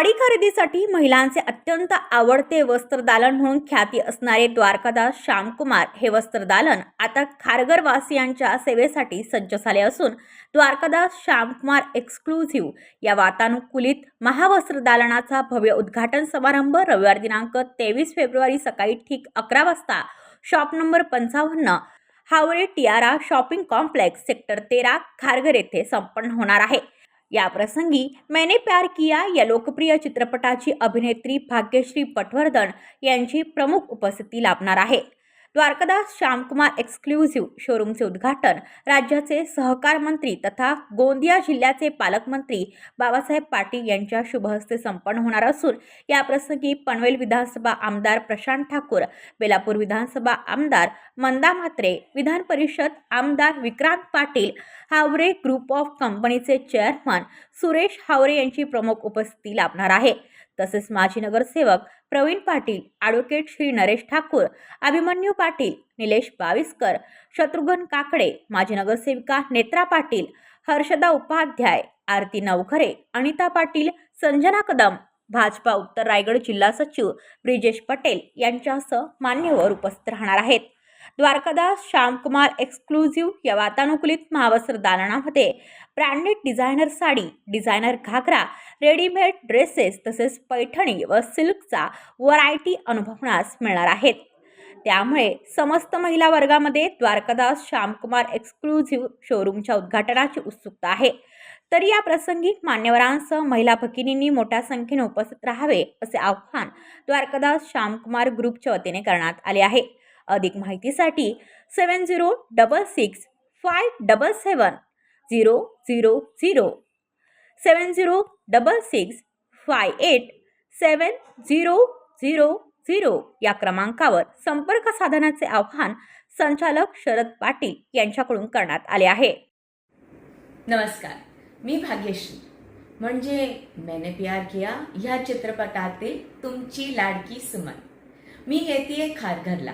साडी खरेदीसाठी महिलांचे अत्यंत आवडते वस्त्रदालन म्हणून ख्याती असणारे द्वारकादास श्यामकुमार हे वस्त्रदालन आता खारघरवासियांच्या सेवेसाठी सज्ज झाले असून द्वारकादास श्यामकुमार एक्सक्लुझिव्ह या वातानुकूलित महावस्त्रदालनाचा भव्य उद्घाटन समारंभ रविवार दिनांक तेवीस फेब्रुवारी सकाळी ठीक अकरा वाजता. शॉप नंबर पंचावन्न Haware Tiara shopping complex sector तेरा खारघर येथे संपन्न होणार आहे. या प्रसंगी मैंने प्यार किया या लोकप्रिय चित्रपटाची अभिनेत्री भाग्यश्री पटवर्धन यांची प्रमुख उपस्थिती लाभणार आहे. द्वारकादास श्यामकुमार एक्सक्लुझिव्ह शोरूमचे उद्घाटन. राज्याचे सहकार मंत्री तथा गोंदिया जिल्ह्याचे पालकमंत्री बाबासाहेब पाटील यांच्या शुभहस्ते संपन्न होणार असून या प्रसंगी पनवेल विधानसभा आमदार प्रशांत ठाकूर बेलापूर विधानसभा आमदार मंदा म्हात्रे विधान परिषद आमदार विक्रांत पाटील हावरे ग्रुप ऑफ कंपनीचे चेअरमन सुरेश हावरे यांची प्रमुख उपस्थिती लाभणार आहे. तसेच माजी नगरसेवक प्रवीण पाटील ॲडव्होकेट श्री नरेश ठाकूर अभिमन्यू पाटील निलेश बाविस्कर शत्रुघ्न काकडे माजी नगरसेविका नेत्रा पाटील हर्षदा उपाध्याय आरती नवखरे अनिता पाटील संजना कदम भाजपा उत्तर रायगड जिल्हा सचिव ब्रिजेश पटेल यांच्यासह मान्यवर उपस्थित राहणार आहेत. द्वारकादास श्यामकुमार एक्सक्लुझिव्ह या वातानुकूलित महावस्त्र दालनामध्ये branded designer sari designer ghagra readymade dresses तसेच पैठणी व सिल्कचा व्हरायटी अनुभवण्यास मिळणार आहेत. त्यामुळे समस्त महिला वर्गामध्ये द्वारकादास श्यामकुमार एक्सक्लुझिव्ह शोरूमच्या उद्घाटनाची उत्सुकता आहे. तरी या प्रसंगी मान्यवरांसह महिला भगिनींनी मोठ्या संख्येने उपस्थित राहावे असे आव्हान द्वारकादास श्यामकुमार ग्रुपच्या वतीने करण्यात आले आहे. अधिक माहितीसाठी seven zero double six five double seven zero zero zero seven zero double six five eight seven zero zero zero या क्रमांकावर संपर्क साधण्याचे आव्हान संचालक शरद पाटील यांच्याकडून करण्यात आले आहे. नमस्कार मी भाग्यश्री. म्हणजे मैने प्यार किया ह्या चित्रपटातील तुमची लाडकी सुमन. मी येते खारघरला.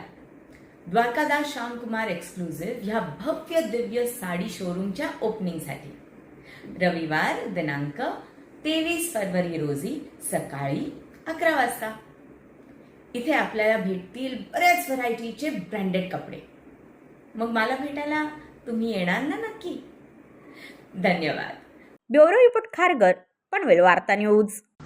द्वारकादास श्यामकुमार एक्सक्लुझिव्ह ह्या भव्य दिव्य साडी शोरूमच्या ओपनिंगसाठी रविवार दिनांक तेवीस फरवरी रोजी सकाळी अकरा वाजता. इथे आपल्याला भेटतील बऱ्याच व्हरायटीचे ब्रँडेड कपडे. मग मला भेटायला तुम्ही येणार ना नक्की? धन्यवाद. ब्युरो रिपोर्ट खारगर पनवेल वार्ता न्यूज.